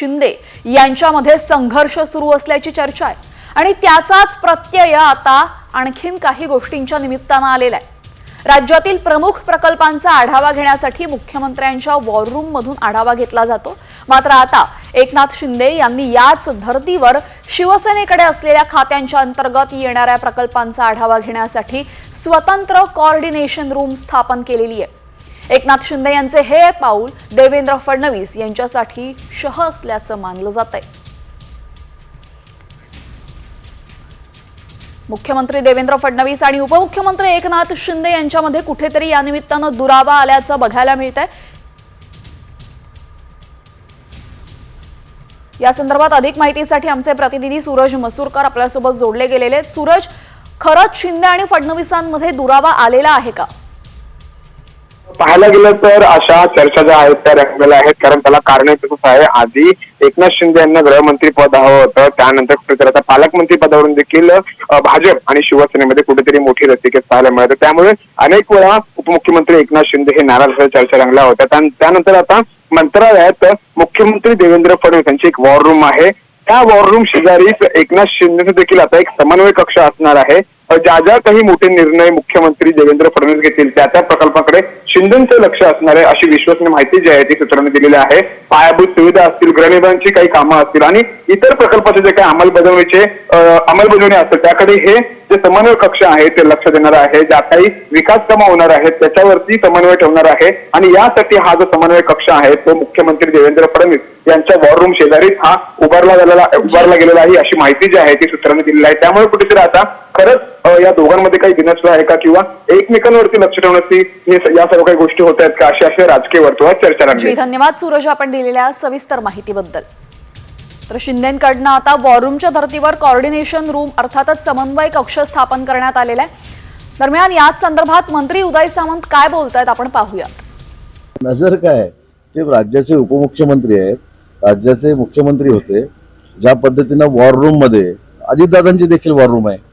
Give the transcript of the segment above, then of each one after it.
शिंदे यांच्यामध्ये संघर्ष सुरू असल्याची चर्चा आहे. आणि त्याचाच प्रत्यय आता आणखीन काही गोष्टींच्या निमित्तानं आलेला आहे. राज्यातील प्रमुख प्रकल्पांचा आढावा घेण्यासाठी मुख्यमंत्र्यांच्या वॉररूम मधून आढावा घेतला जातो. मात्र आता एकनाथ शिंदे यांनी याच धर्तीवर शिवसेनेकडे असलेल्या खात्यांच्या अंतर्गत येणाऱ्या प्रकल्पांचा आढावा घेण्यासाठी स्वतंत्र कॉर्डिनेशन रूम स्थापन केलेली आहे. एकनाथ शिंदे यांचे हे पाऊल देवेंद्र फडणवीस यांच्यासाठी शह असल्याचं मानलं जात आहे मुख्यमंत्री देवेंद्र फडणवीस आणि उपमुख्यमंत्री एकनाथ शिंदे यांच्यामध्ये कुठेतरी या निमित्तानं दुरावा आल्याचं बघायला मिळत आहे या संदर्भात अधिक माहितीसाठी आमचे प्रतिनिधी सूरज मसूरकर आपल्यासोबत जोडले गेलेले आहेत. सूरज खरंच शिंदे आणि फडणवीसांमध्ये दुरावा आलेला आहे का? पाहायला गेलं तर अशा चर्चा ज्या आहेत त्या रंगलेल्या आहेत. कारण त्याला कारण तसंच आहे. आधी एकनाथ शिंदे यांना गृहमंत्री पद हवं होतं. त्यानंतर कुठेतरी आता पालकमंत्री पदावरून देखील भाजप आणि शिवसेनेमध्ये कुठेतरी मोठी रस्तिकेत पाहायला मिळतं त्यामुळे अनेक वेळा उपमुख्यमंत्री एकनाथ शिंदे हे नाराज असल्याच्या चर्चा रंगल्या होत्या. त्यानंतर आता मंत्रालयात मुख्यमंत्री देवेंद्र फडणवीस यांची एक वॉर रूम आहे. त्या वॉर रूम शेजारीच एकनाथ शिंदेचं देखील आता एक समन्वय कक्ष असणार आहे. ज्या ज्या काही मोठे निर्णय मुख्यमंत्री देवेंद्र फडणवीस घेतील त्या त्या प्रकल्पाकडे शिंदेचं लक्ष असणार आहे अशी विश्वसनीय माहिती जी आहे ती सूत्रांनी दिलेली आहे. पायाभूत सुविधा असतील गृहनिर्माणची काही कामं असतील आणि इतर प्रकल्पाचे जे काही अंमलबजावणीचे अंमलबजावणी असतील त्याकडे हे जे समन्वय कक्ष आहे ते लक्ष देणार आहे. ज्या काही विकास कामं होणार आहेत त्याच्यावरती समन्वय ठेवणार आहे. आणि यासाठी हा जो समन्वय कक्ष आहे तो मुख्यमंत्री देवेंद्र फडणवीस यांच्या वॉर रूम शेजारीच हा उभारला गेलेला उभारला गेलेला आहे अशी माहिती जी आहे ती सूत्रांनी दिलेली आहे. त्यामुळे कुठेतरी आता खरंच या दोघांमध्ये काही दिनसला आहे का? किंवा एकमेकांवरती लक्ष ठेवण्याची हे या सर्व काही गोष्टी होत आहेत का? अशी अशी राजकीय वर्तुळात चर्चा जी रंगली धन्यवाद सूरज आपण दिलेल्या सविस्तर माहितीबद्दल. तर शिंदेकडनं आता वॉरूमच्या धर्तीवर कॉर्डिनेशन रूम अर्थातच समन्वय कक्ष स्थापन करण्यात आलेला आहे. दरम्यान याच संदर्भात मंत्री उदय सामंत काय बोलतायत आपण पाहूयात. नजर काय? ते राज्याचे उपमुख्यमंत्री आहेत. राज्याचे मुख्यमंत्री होते. ज्या पद्धतीनं वॉर रूममध्ये अजितदादांची देखील वॉर रूम आहे.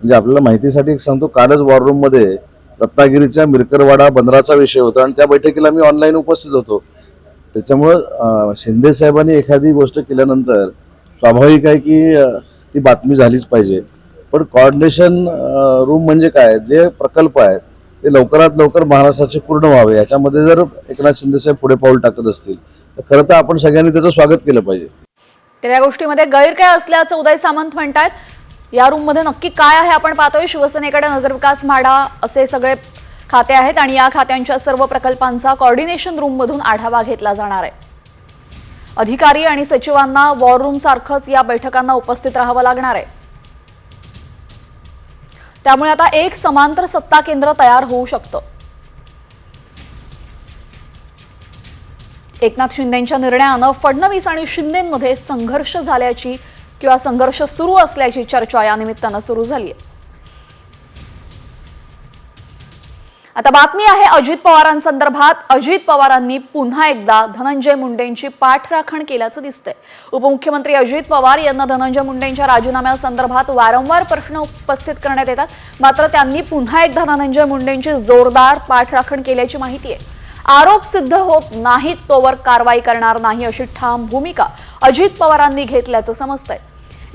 म्हणजे आपल्याला माहितीसाठी एक सांगतो कालच वॉरमध्ये रत्नागिरीच्या मिरकरवाडा बंदराचा विषय होता आणि त्या बैठकीला मी ऑनलाईन उपस्थित होतो. त्याच्यामुळं शिंदे साहेबांनी एखादी गोष्ट केल्यानंतर स्वाभाविक आहे की ती बातमी झालीच पाहिजे. पण कॉर्डिनेशन रूम म्हणजे काय? जे प्रकल्प आहेत ते लवकरात लवकर महाराष्ट्राचे पूर्ण व्हावे. याच्यामध्ये जर एकनाथ शिंदे साहेब पुढे पाऊल टाकत असतील तर खरं तर आपण सगळ्यांनी त्याचं स्वागत केलं पाहिजे. तर या गोष्टीमध्ये गैर काय असल्याचं उदय सामंत म्हणतात या रूममध्ये नक्की काय आहे आपण पाहतोय. शिवसेनेकडे नगरविकास म्हाडा असे सगळे खाते आहेत आणि या खात्यांच्या सर्व प्रकल्पांचा कॉर्डिनेशन रूममधून आढावा घेतला जाणार आहे. अधिकारी आणि सचिवांना वॉर रूम सारखंच या बैठकांना उपस्थित राहावं लागणार आहे. त्यामुळे आता एक समांतर सत्ता केंद्र तयार होऊ शकतं. एकनाथ शिंदेच्या निर्णयानं फडणवीस आणि शिंदेमध्ये संघर्ष झाल्याची किंवा संघर्ष सुरू असल्याची चर्चा या निमित्तानं सुरू झाली आहे आता बातमी आहे अजित पवारांसंदर्भात. अजित पवारांनी पुन्हा एकदा धनंजय मुंडेंची पाठराखण केल्याचं दिसतंय. उपमुख्यमंत्री अजित पवार यांना धनंजय मुंडेंच्या राजीनाम्यासंदर्भात वारंवार प्रश्न उपस्थित करण्यात येतात. मात्र त्यांनी पुन्हा एकदा धनंजय मुंडेंची जोरदार पाठराखण केल्याची माहिती आहे. आरोप सिद्ध होत नाहीत तोवर कारवाई करणार नाही अशी ठाम भूमिका अजित पवारांनी घेतल्याचं समजतंय.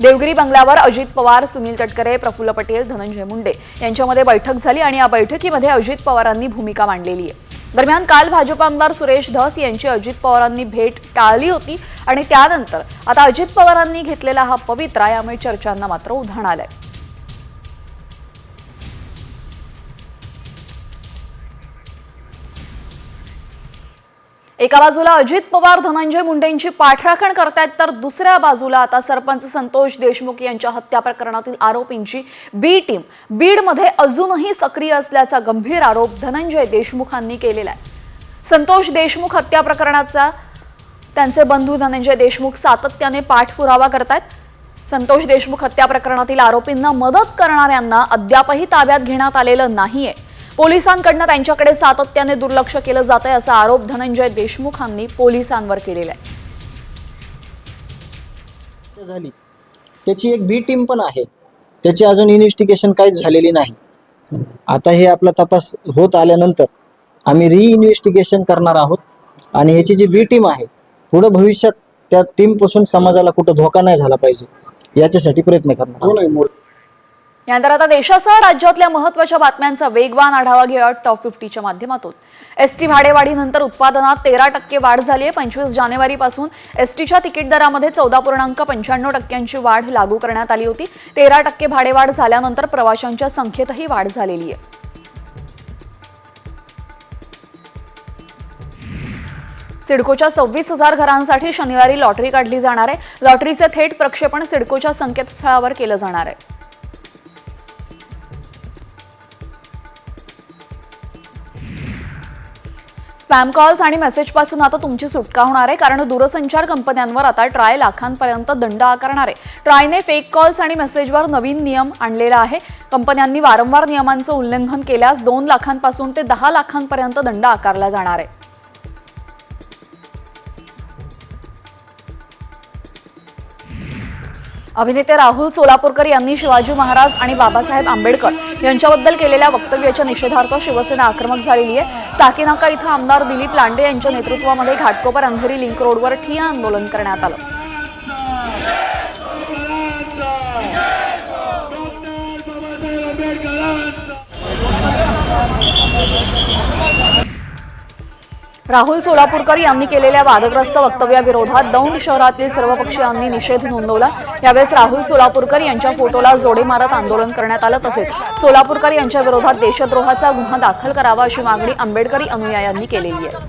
देवगिरी बंगल्यावर अजित पवार सुनील तटकरे प्रफुल्ल पटेल धनंजय मुंडे यांच्यामध्ये बैठक झाली आणि या बैठकीमध्ये अजित पवारांनी भूमिका मांडलेली आहे. दरम्यान काल भाजप आमदार सुरेश धस यांची अजित पवारांनी भेट टाळली होती आणि त्यानंतर आता अजित पवारांनी घेतलेला हा पवित्रा यामुळे चर्चांना मात्र उधाण आलंय. एका बाजूला अजित पवार धनंजय मुंडेंची पाठराखण करतायत तर दुसऱ्या बाजूला आता सरपंच संतोष देशमुख यांच्या हत्या प्रकरणातील आरोपींची बी टीम बीडमध्ये अजूनही सक्रिय असल्याचा गंभीर आरोप धनंजय देशमुखांनी केलेला आहे. संतोष देशमुख हत्या प्रकरणाचा त्यांचे बंधू धनंजय देशमुख सातत्याने पाठपुरावा करतायत. संतोष देशमुख हत्या प्रकरणातील आरोपींना मदत करणाऱ्यांना अद्यापही ताब्यात घेण्यात आलेलं नाहीये. पोलिसांकडनं त्यांच्याकडे सातत्याने दुर्लक्ष केलं जात आहे असा आरोप धनंजय देशमुखांनी पोलिसांवर केलेला आहे. झाली. त्याची एक बी टीम पण आहे. त्याची अजून इन्व्हेस्टिगेशन काहीच झालेली नाही. आता हे आपला तपास होत आल्यानंतर आम्ही री इन्व्हेस्टिगेशन करणार आहोत आणि ह्याची जी बी टीम आहे पुढं भविष्यात त्या टीमपासून समाजाला कुठं धोका नाही झाला पाहिजे याच्यासाठी प्रयत्न करणार यानंतर आता देशासह राज्यातल्या महत्त्वाच्या बातम्यांचा वेगवान आढावा घेऊया टॉप फिफ्टीच्या माध्यमातून. एस टी भाडेवाढीनंतर उत्पादनात तेरा टक्के वाढ झाली आहे. पंचवीस जानेवारीपासून एस टीच्या तिकीट दरामध्ये चौदा पूर्णांक पंच्याण्णव टक्क्यांची वाढ लागू करण्यात आली होती. तेरा टक्के भाडेवाढ झाल्यानंतर प्रवाशांच्या संख्येतही वाढ झालेली आहे. सिडकोच्या सव्वीस हजार घरांसाठी शनिवारी लॉटरी काढली जाणार आहे. लॉटरीचे थेट प्रक्षेपण सिडकोच्या संकेतस्थळावर केलं जाणार आहे. स्पॅम कॉल्स आणि मेसेजपासून आता तुमची सुटका होणार आहे. कारण दूरसंचार कंपन्यांवर आता ट्राय लाखांपर्यंत दंड आकारणार आहे. ट्रायने फेक कॉल्स आणि मेसेजवर नवीन नियम आणलेला आहे. कंपन्यांनी वारंवार नियमांचं उल्लंघन केल्यास दोन लाखांपासून ते दहा लाखांपर्यंत दंड आकारला जाणार आहे. अभिनेते राहुल सोलापूरकर यांनी शिवाजी महाराज आणि बाबासाहेब आंबेडकर यांच्याबद्दल केलेल्या वक्तव्याच्या निषेधार्थ शिवसेना आक्रमक झालेली आहे. साकीनाका इथं आमदार दिलीप लांडे यांच्या नेतृत्वामध्ये घाटकोपर अंधेरी लिंक रोडवर ठिया आंदोलन करण्यात आलं. राहुल सोलापूरकर यांनी केलेल्या वादग्रस्त वक्तव्याविरोधात दौंड शहरातील सर्व पक्षीयांनी निषेध नोंदवला. यावेळेस राहुल सोलापूरकर यांच्या फोटोला जोडे मारत आंदोलन करण्यात आलं. तसेच सोलापूरकर यांच्या विरोधात देशद्रोहाचा गुन्हा दाखल करावा अशी मागणी आंबेडकरी अनुयायांनी केलेली आहे.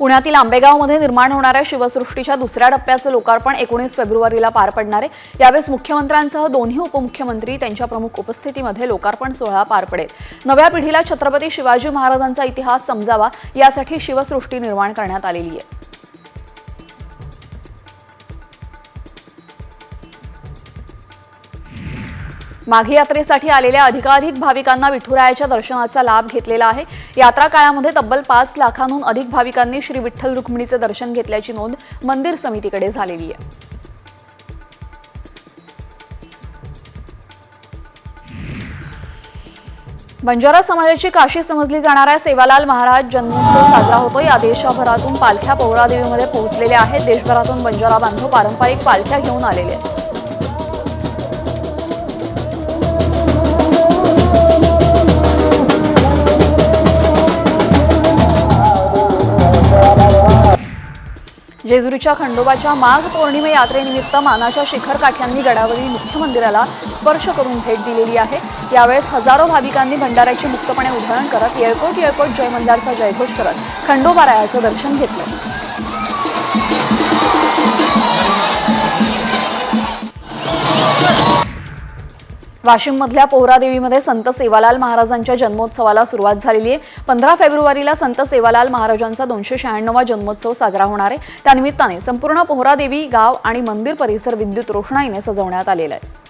पुण्यातील आंबेगावमध्ये निर्माण होणाऱ्या शिवसृष्टीच्या दुसऱ्या टप्प्याचं लोकार्पण एकोणीस फेब्रुवारीला पार पडणार आहे. यावेळेस मुख्यमंत्र्यांसह दोन्ही उपमुख्यमंत्री त्यांच्या प्रमुख उपस्थितीमध्ये लोकार्पण सोहळा पार पडेल. नव्या पिढीला छत्रपती शिवाजी महाराजांचा इतिहास समजावा यासाठी शिवसृष्टी निर्माण करण्यात आलेली आहे. माघी यात्रेसाठी आलेल्या अधिकाधिक भाविकांना विठुरायाच्या दर्शनाचा लाभ घेतलेला आहे. यात्रा काळामध्ये तब्बल पाच लाखांहून अधिक भाविकांनी श्री विठ्ठल रुक्मिणीचे दर्शन घेतल्याची नोंद मंदिर समितीकडे झालेली आहे. बंजारा समाजाची काशी समजली जाणाऱ्या सेवालाल महाराज जन्मोत्सव साजरा होतो या देशभरातून पालख्या पौरादेवीमध्ये पोहोचलेल्या आहेत. देशभरातून बंजारा बांधव पारंपरिक पालख्या घेऊन आलेले आहेत. जेजुरीच्या खंडोबाच्या माघ पौर्णिमे यात्रेनिमित्त मानाच्या शिखर काठ्यांनी गडावरील मुख्य मंदिराला स्पर्श करून भेट दिलेली आहे. यावेळेस हजारो भाविकांनी भंडाऱ्याची मुक्तपणे उधळण करत येळकोट येळकोट जय मल्हारचा जयघोष करत खंडोबारायाचं दर्शन घेतलं. वाशिममधल्या पोहरादेवीमध्ये संत सेवालाल महाराजांच्या जन्मोत्सवाला सुरुवात झालेली आहे. पंधरा फेब्रुवारीला संत सेवालाल महाराजांचा दोनशे शहाण्णवा जन्मोत्सव साजरा होणार आहे. त्यानिमित्ताने संपूर्ण पोहरादेवी गाव आणि मंदिर परिसर विद्युत रोषणाईने सजवण्यात आलेला आहे.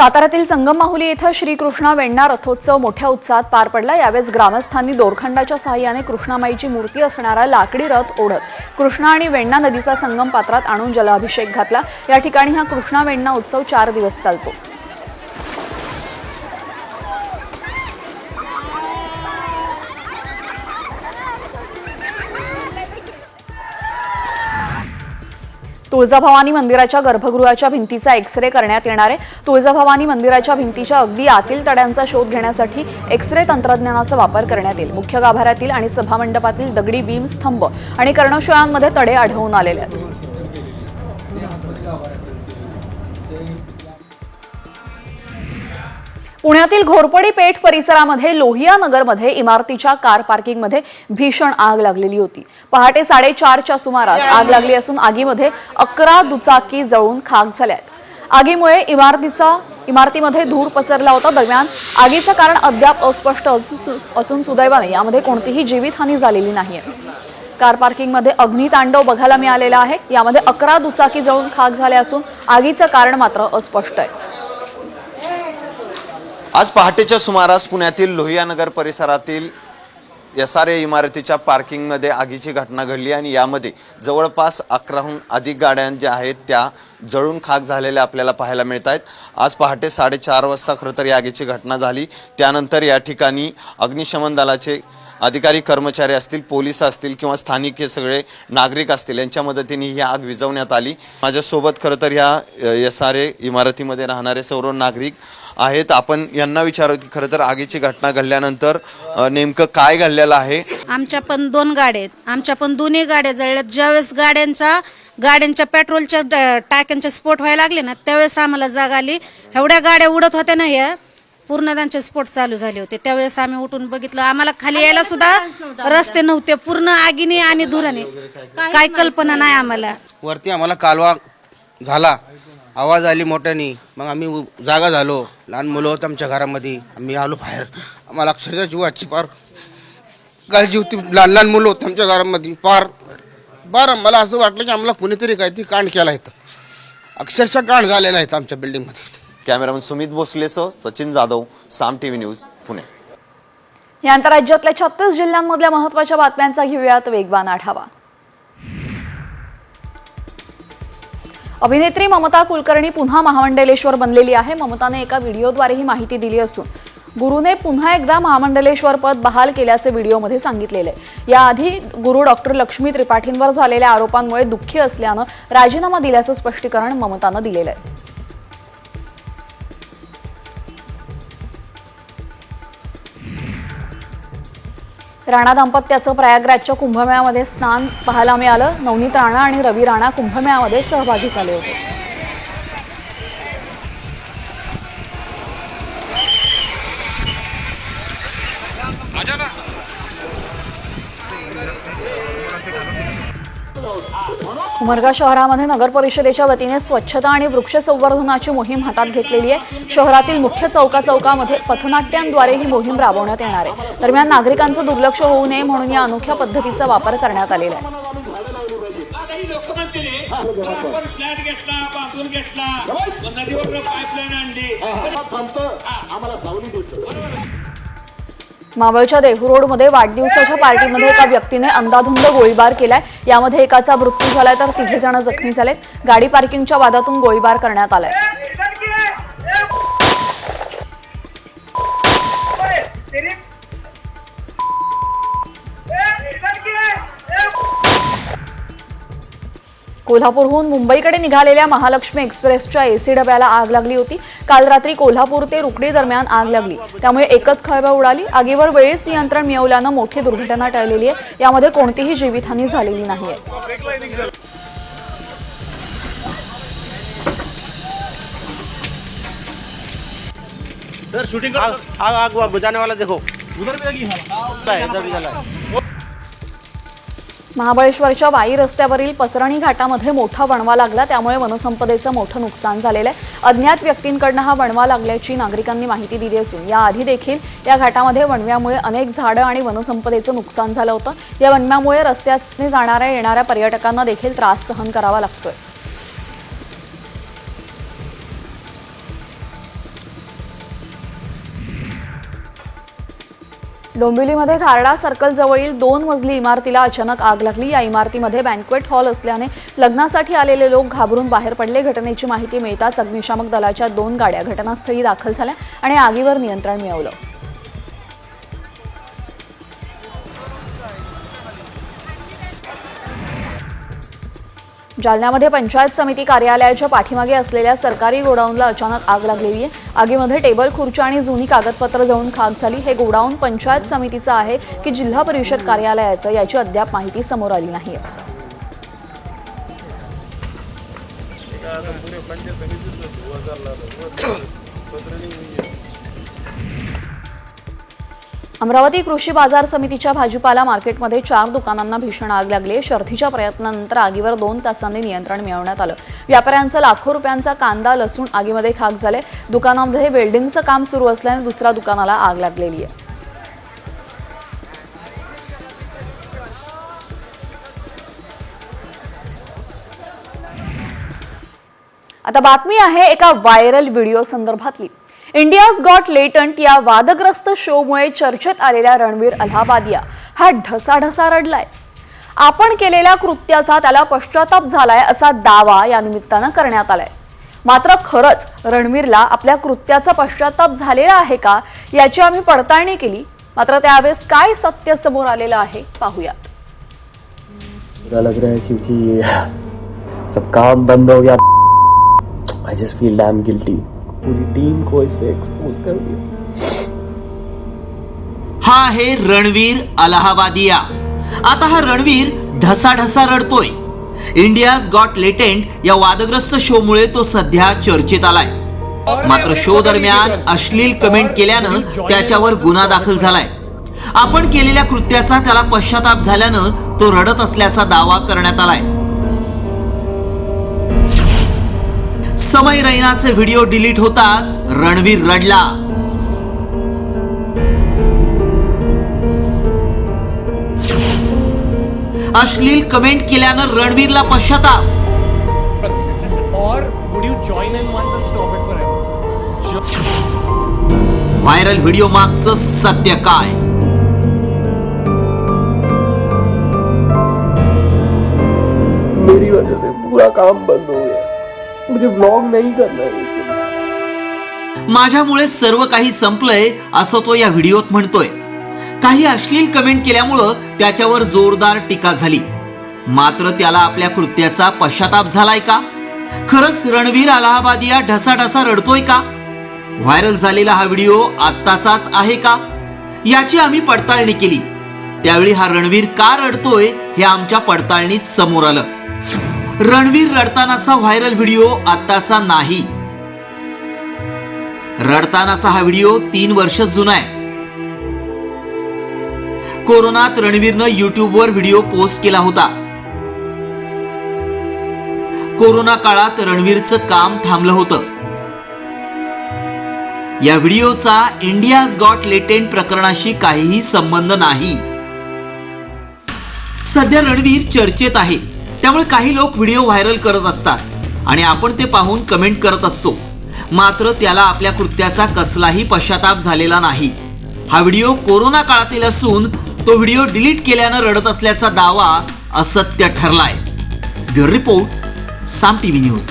साताऱ्यातील संगम माहुली इथं श्रीकृष्णा वेण्णा रथोत्सव मोठ्या उत्साहात पार पडला. यावेळेस ग्रामस्थांनी दोरखंडाच्या सहाय्याने कृष्णामाईची मूर्ती असणारा लाकडी रथ ओढत कृष्णा आणि वेण्णा नदीचा संगम पात्रात आणून जलाभिषेक घातला. या ठिकाणी हा कृष्णा वेण्णा उत्सव चार दिवस चालतो. तुळजाभवानी मंदिराच्या गर्भगृहाच्या भिंतीचा एक्सरे करण्यात येणार आहे. तुळजाभवानी मंदिराच्या भिंतीच्या अगदी आतील तड्यांचा शोध घेण्यासाठी एक्सरे तंत्रज्ञानाचा वापर करण्यात येईल. मुख्य गाभाऱ्यातील आणि सभामंडपातील दगडी बीम स्तंभ आणि कर्णशोळांमध्ये तडे आढळून आलेले आहेत. पुण्यातील घोरपडी पेठ परिसरामध्ये लोहिया नगरमध्ये इमारतीच्या कार पार्किंगमध्ये भीषण आग लागलेली होती. पहाटे साडेचारच्या सुमारास आग लागली असून आगीमध्ये अकरा दुचाकी जळून खाक झाल्यात. आगीमुळे इमारतीचा इमारतीमध्ये धूर पसरला होता. दरम्यान आगीचं कारण अद्याप अस्पष्ट असून सुदैवाने यामध्ये कोणतीही जीवितहानी झालेली नाहीये. कार पार्किंगमध्ये अग्नितांडव बघायला मिळालेला आहे. यामध्ये अकरा दुचाकी जळून खाक झाल्या असून आगीचं कारण मात्र अस्पष्ट आहे. आज पहाटेच्या सुमारास पुण्यातील लोहियानगर परिसरातील एस आर ए इमारतीच्या पार्किंगमध्ये आगीची घटना घडली आणि यामध्ये जवळपास अकराहून अधिक गाड्या ज्या आहेत त्या जळून खाक झालेल्या आपल्याला पाहायला मिळत आहेत आज पहाटे साडेचार वाजता खरं तर या आगीची घटना झाली. त्यानंतर या ठिकाणी अग्निशमन दलाचे अधिकारी कर्मचारी असतील पोलीस असतील किंवा स्थानिक हे सगळे नागरिक असतील यांच्या मदतीने ही आग विझवण्यात आली. माझ्यासोबत खरं तर ह्या एस आर ए इमारतीमध्ये राहणारे सर्व नागरिक आहेत. आपण यांना विचारू की खरं तर आगीची घटना घडल्यानंतर नेमकं काय घडलेलं आहे? आमच्या पण दोन गाड्या आहेत. आमच्या पण दोन्ही गाड्या जळल्यात. ज्यावेळेस गाड्यांचा गाड्यांच्या पेट्रोलच्या टाक्यांचे स्फोट व्हायला लागले ना त्यावेळेस आम्हाला जाग आली. एवढ्या गाड्या उडत होत्या ना ह्या. पूर्ण त्यांचे स्फोट चालू झाले होते. त्यावेळेस आम्ही उठून बघितलं. आम्हाला खाली यायला सुद्धा रस्ते नव्हते. पूर्ण आगीने आणि धुराने. काय कल्पना नाही आम्हाला. वरती आम्हाला कालवा झाला. आवाज आली मोठ्याने. मग आम्ही उ- जागा झालो. लहान मुलं होतं आमच्या घरामध्ये. आम्ही आलो बाहेर. आम्हाला अक्षरशः जीवाची पार काळजी होती. लहान लहान मुलं होतं आमच्या घरामध्ये. पार पार मला असं वाटलं की आम्हाला कुणीतरी काहीतरी कांड केला इथं. अक्षरशः कांड झालेला आहे आमच्या बिल्डिंगमध्ये cameraman Sumit भोसलेसह Sachin Jadhav Saam T V news Pune. या आंतरराज्यातल्या छत्तीस जिल्ह्यांमधल्या महत्त्वाच्या बातम्यांचा घेऊयात वेगवान आढावा. अभिनेत्री ममता कुलकर्णी पुन्हा महामंडलेश्वर बनलेली आहे. ममताने एका व्हिडिओद्वारे ही माहिती दिली असून गुरुने पुन्हा एकदा महामंडलेश्वर पद बहाल केल्याचे व्हिडिओमध्ये सांगितलेले आहे. याआधी गुरु डॉक्टर लक्ष्मी त्रिपाठींवर झालेल्या आरोपांमुळे दुःखी असल्यानं राजीनामा दिल्याचं स्पष्टीकरण ममतानं दिलेलं आहे. राणा दाम्पत्याचं प्रयागराजच्या कुंभमेळ्यामध्ये स्नान पाहायला मिळालं. नवनीत राणा आणि रवी राणा कुंभमेळ्यामध्ये सहभागी झाले होते. उमरगा शहरामध्ये नगर परिषदेच्या वतीने स्वच्छता आणि वृक्ष संवर्धनाची मोहीम हातात घेतलेली आहे. शहरातील मुख्य चौका चौकामध्ये पथनाट्यांद्वारे ही मोहीम राबवण्यात येणार आहे. दरम्यान नागरिकांचं दुर्लक्ष होऊ नये म्हणून या अनोख्या पद्धतीचा वापर करण्यात आलेला आहे. घेतला मावळच्या देहू रोडमध्ये वाढदिवसाच्या पार्टीमध्ये एका व्यक्तीने अंदाधुंद गोळीबार केलाय यामध्ये एकाचा मृत्यू झालाय तर तिघे जण जखमी झालेत गाडी पार्किंगच्या वादातून गोळीबार करण्यात आलाय कोल्हापूरहून मुंबईकडे निघालेल्या महालक्ष्मी एक्सप्रेसच्या एसी डब्याला आग लागली होती. काल रात्री कोल्हापूर ते रुकडी दरम्यान आग लागली. त्यामुळे एकच खळबळ उडाली. आगीवर वेळीच नियंत्रण मिळवल्यानं मोठी दुर्घटना टळलेली आहे. यामध्ये कोणतीही जीवितहानी झालेली नाहीये. सर शूटिंग आग आग आग बुझाने वाला देखो. उधर भी लगी है. इधर भी जला है महाबळेश्वरच्या वाई रस्त्यावरील पसरणी घाटामध्ये मोठा वणवा लागला. त्यामुळे वनसंपदेचं मोठं नुकसान झालेलं आहे. अज्ञात व्यक्तींकडनं हा वणवा लागल्याची नागरिकांनी माहिती दिली असून याआधी देखील या घाटामध्ये वणव्यामुळे अनेक झाडं आणि वनसंपदेचं नुकसान झालं होतं. या वणव्यामुळे रस्त्याने जाणाऱ्या येणाऱ्या पर्यटकांना देखील त्रास सहन करावा लागतोय. डोंबिवलीमध्ये खारडा सर्कल जवळील दोन मजली इमारतीला अचानक आग लागली. या इमारतीमध्ये बँक्वेट हॉल असल्याने लग्नासाठी आलेले लोक घाबरून बाहेर पडले. घटनेची माहिती मिळताच अग्निशामक दलाच्या दोन गाड्या घटनास्थळी दाखल झाल्या आणि आगीवर नियंत्रण मिळवलं. जालन्यामध्ये पंचायत समिती कार्यालयाच्या पाठीमागे असलेल्या सरकारी गोडाऊनला अचानक आग लागलेली आहे. आगीमध्ये टेबल खुर्च्या आणि जुनी कागदपत्र जळून खाक झाली. हे गोडाऊन पंचायत समितीचं आहे की जिल्हा परिषद कार्यालयाचं? याची अद्याप माहिती समोर आली नाही अमरावती कृषी बाजार समितीच्या भाजीपाला मार्केटमध्ये चार दुकानांना भीषण आग लागली. आहे शर्थीच्या प्रयत्नानंतर आगीवर दोन तासांनी नियंत्रण मिळवण्यात आलं. व्यापाऱ्यांचा लाखो रुपयांचा कांदा लसूण आगीमध्ये खाक झाले. दुकानामध्ये वेल्डिंगचं काम सुरू असल्याने दुसऱ्या दुकानाला आग लागलेली आहे. आता बातमी आहे एका व्हायरल व्हिडिओ संदर्भातली. इंडियाज गॉट लेटंट या वादग्रस्त शोमुळे चर्चेत आलेल्या रणवीर अल्हाबादिया. हा ढसाढसा रडलाय. आपण केलेल्या कृत्याचा त्याला पश्चाताप झालाय असा दावा या निमित्तानं करण्यात आलाय. मात्र खरंच रणवीरला आपल्या कृत्याचा पश्चाताप झालेला आहे का याची आम्ही पडताळणी केली. मात्र त्यावेळेस काय सत्य समोर आलेलं आहे पाहूयात. लग रहा है क्योंकि सब काम बंद हो गया. I just feel damn guilty Puri team को इससे एक्सपोज कर दिया। हा आहे रणवीर अलाहाबादिया. आता हा रणवीर ढसाढसा रडतोय. इंडियाज गॉट लेटेंट या वादग्रस्त शोमुळे तो सध्या चर्चेत आलाय. मात्र शो दरम्यान अश्लील कमेंट केल्यानं त्याच्यावर गुन्हा दाखल झालाय. आपण केलेल्या कृत्याचा त्याला पश्चाताप झाल्यानं तो रडत असल्याचा दावा करण्यात आलाय. समय रैनाचे व्हिडिओ डिलीट होताच रणवीर रडला. अश्लील कमेंट केल्यानं रणवीरला पश्चाताप? व्हायरल व्हिडिओ मागचं सत्य काय? मेरी वजह से पूरा काम बंद हो गया। मुझे व्लॉग नहीं करना है माझ्यामुळे सर्व काही संपलंय असं तो या व्हिडिओत म्हणतोय. काही अश्लील कमेंट केल्यामुळं त्याच्यावर जोरदार टीका झाली. मात्र त्याला आपल्या कृत्याचा पश्चाताप झालाय का? खरंच रणवीर अलाहाबादिया ढसाढसा रडतोय का? व्हायरल झालेला हा व्हिडिओ आत्ताचाच आहे का? याची आम्ही पडताळणी केली. त्यावेळी हा रणवीर का रडतोय हे आमच्या पडताळणीत समोर आलं. रणवीर रडतानाचा व्हायरल व्हिडिओ आत्ताचा नाही. रडतानाचा हा व्हिडिओ तीन वर्ष जुना आहे. कोरोनात रणवीरनं युट्यूबवर व्हिडिओ पोस्ट केला होता. कोरोना काळात रणवीरचं काम थांबलं होतं. या व्हिडिओचा इंडियाज गॉट लेटेंट प्रकरणाशी काहीही संबंध नाही. सध्या रणवीर चर्चेत आहे. त्यामुळे काही लोक व्हिडिओ व्हायरल करत असतात आणि आपण ते पाहून कमेंट करत असतो. मात्र त्याला आपल्या कृत्याचा कसलाही पश्चाताप झालेला नाही. हा व्हिडिओ कोरोना काळातील असून तो व्हिडिओ डिलीट केल्यानं रडत असल्याचा दावा असत्य ठरलाय. Bureau report Saam TV news.